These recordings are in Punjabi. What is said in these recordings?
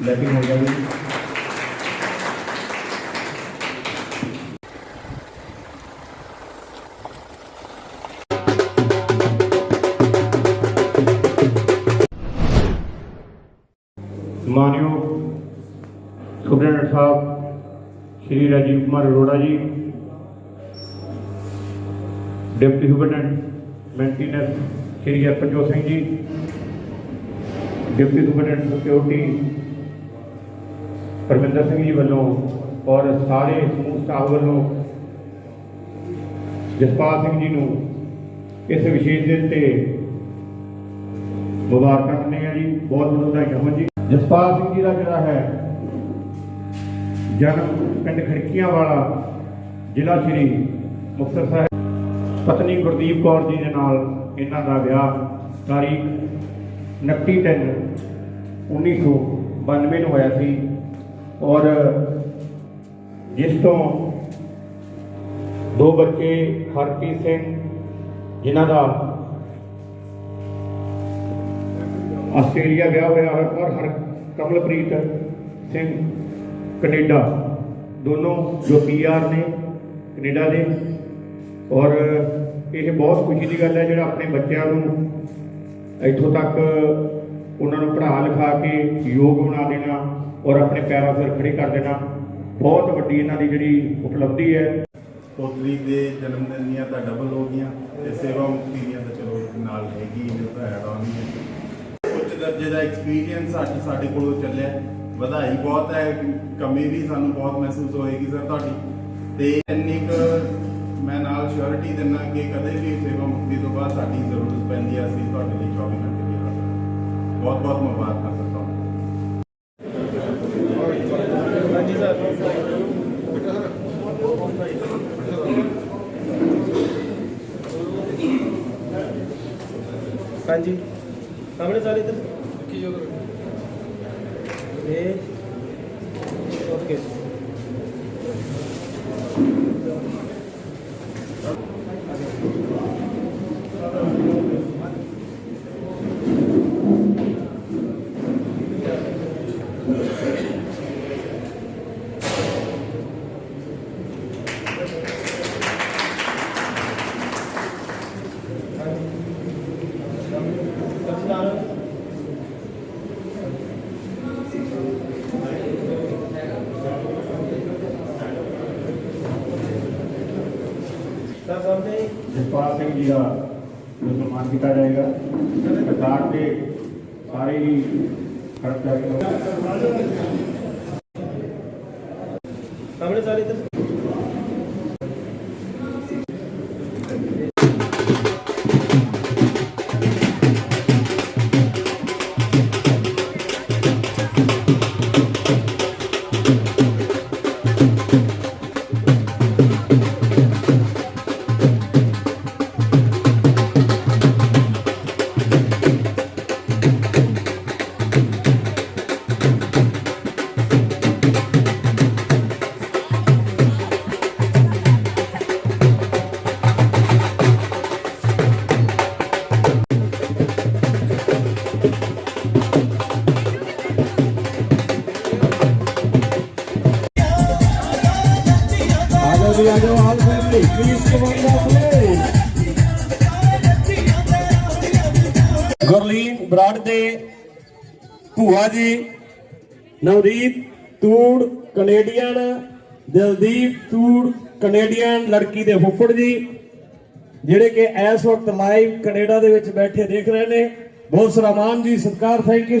ਲੈਟਿੰਗ ਹੋ ਜਾਵੇ ਮਾਨਯੋਗ ਸੁਪਰਡੈਂਟ ਸਾਹਿਬ Shri Rajiv Kumar Arora ji deputy superintendent maintenance Shri Harprajot Singh ji deputy superintendent security Parminder Singh ji ਵੱਲੋਂ ਔਰ ਸਾਰੇ ਸਮੂਹ ਸਟਾਫ ਵੱਲੋਂ ਜਸਪਾਲ ਸਿੰਘ ਜੀ ਨੂੰ ਇਸ ਵਿਸ਼ੇਸ਼ ਦਿਨ ਤੇ ਮੁਬਾਰਕਾਂ ਦਿੰਦੇ ਹਾਂ ਜੀ। ਬਹੁਤ ਬਹੁਤ ਵਧਾਈਆਂ ਹੋਣ ਜੀ। ਜਸਪਾਲ ਸਿੰਘ ਜੀ ਦਾ ਜਿਹੜਾ ਹੈ ਜਨਮ ਪਿੰਡ ਖੜਕੀਆਂ ਵਾਲਾ ਜ਼ਿਲ੍ਹਾ ਸ਼੍ਰੀ ਮੁਕਤਸਰ ਸਾਹਿਬ ਪਤਨੀ ਗੁਰਦੀਪ ਕੌਰ ਜੀ ਦੇ ਨਾਲ ਇਹਨਾਂ ਦਾ ਵਿਆਹ ਤਾਰੀਖ 29 ਤਿੰਨ 1992 ਨੂੰ ਹੋਇਆ ਸੀ ਔਰ ਜਿਸ ਤੋਂ ਦੋ ਬੱਚੇ ਹਰਪ੍ਰੀਤ ਸਿੰਘ ਜਿਨ੍ਹਾਂ ਦਾ ਆਸਟ੍ਰੇਲੀਆ ਵਿਆਹ ਹੋਇਆ ਹੈ ਔਰ ਹਰ ਕਮਲਪ੍ਰੀਤ ਸਿੰਘ ਕੈਨੇਡਾ ਦੋਨੋਂ ਜੋ ਪੀਆਰ ਨੇ ਕੈਨੇਡਾ ਦੇ ਔਰ ਇਹ ਬਹੁਤ ਖੁਸ਼ੀ ਦੀ ਗੱਲ ਹੈ ਜਿਹੜਾ ਆਪਣੇ ਬੱਚਿਆਂ ਨੂੰ ਇੱਥੋਂ ਤੱਕ ਉਹਨਾਂ ਨੂੰ ਪੜ੍ਹਾ ਲਿਖਾ ਕੇ ਯੋਗ ਬਣਾ ਦੇਣਾ ਔਰ ਆਪਣੇ ਪੈਰਾਂ 'ਤੇ ਖੜੇ ਕਰ ਦੇਣਾ, ਬਹੁਤ ਵੱਡੀ ਇਹਨਾਂ ਦੀ ਜਿਹੜੀ ਉਪਲਬਧੀ ਹੈ। ਪੋਤਰੀ ਦੇ ਜਨਮ ਦਿਨ ਦੀਆਂ ਤਾਂ ਡਬਲ ਹੋ ਗਈਆਂ ਤੇ ਸੇਵਾ ਮੁਕਤੀ ਦੀਆਂ ਤਾਂ ਚਲੋ ਨਾਲ ਹੈਗੀ ਜੋ ਤਾਂ ਐਡ ਆਨ ਹੀ ਹੈ। ਉੱਚ ਦਰਜੇ ਦਾ ਐਕਸਪੀਰੀਅੰਸ ਅੱਜ ਸਾਡੇ ਕੋਲੋਂ ਚੱਲਿਆ। ਵਧਾਈ ਬਹੁਤ ਹੈ, ਕਮੀ ਵੀ ਸਾਨੂੰ ਬਹੁਤ ਮਹਿਸੂਸ ਹੋਏਗੀ ਸਰ ਤੁਹਾਡੀ। ਤੇ ਇੰਨੀ ਕੁ ਮੈਂ ਨਾਲ ਸ਼ੋਰਿਟੀ ਦਿੰਦਾ ਕਿ ਕਦੇ ਵੀ ਸੇਵਾ ਮੁਕਤੀ ਤੋਂ ਬਾਅਦ ਸਾਡੀ ਜ਼ਰੂਰਤ ਪੈਂਦੀ ਹੈ ਅਸੀਂ ਤੁਹਾਡੇ ਲਈ 24 ਘੰਟੇ ਦੀ ਹਾਜ਼ਰ ਹਾਂ। ਬਹੁਤ ਬਹੁਤ ਮੁਬਾਰਕਾਂ ਸਰ ਤੁਹਾਨੂੰ ਹਾਂਜੀ। ਸਾਹਮਣੇ ਸਾਰੇ ਇੱਧਰ। ਕੀ ਜੋ ਇਹ ਓਕੇ ਸਰ ਸਾਹਮਣੇ ਜਸਪਾਲ ਸਿੰਘ ਜੀ ਦਾ ਜੋ ਸਨਮਾਨ ਕੀਤਾ ਜਾਏਗਾ ਸਰਕਾਰ ਦੇ ਸਾਰੇ ਹੀ ਕਰਮਚਾਰੀਆਂ ਸਾਹਮਣੇ ਸਾਰੇ ਇੱਧਰ ਆਜੋ ਜੀ ਆਜੋ all family please come on Gurleen Brar ਦੇ ਭੂਆ ਜੀ, ਨਵਦੀਪ ਤੂੜ ਕੈਨੇਡੀਅਨ, ਦਿਲਦੀਪ ਤੂੜ ਕੈਨੇਡੀਅਨ, ਲੜਕੀ ਦੇ ਫੁੱਫੜ ਜੀ, ਜਿਹੜੇ ਕਿ ਇਸ ਵਕਤ ਲਾਈਵ ਕੈਨੇਡਾ ਦੇ ਵਿੱਚ ਬੈਠੇ ਦੇਖ ਰਹੇ ਨੇ। ਬਹੁਤ ਸਰਾਮਾਨ ਜੀ, ਸਤਿਕਾਰ ਥੈਂਕ ਯੂ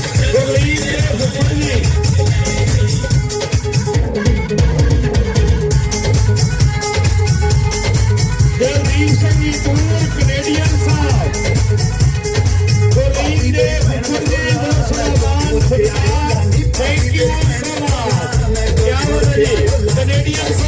ਸਨੀ ਪੂਰ ਕੈਨੇਡੀਅਨ ਸਾਹਿਬ ਗੋਲੀ ਦੇ ਮੁਖਰੇ ਦਾ ਸਲਾਮ ਸਤਿਕਾਰ ਥੈਂਕ ਯੂ ਸਲਾਮ ਕਿਆ ਹੋ ਰਹੀ ਕੈਨੇਡੀਅਨ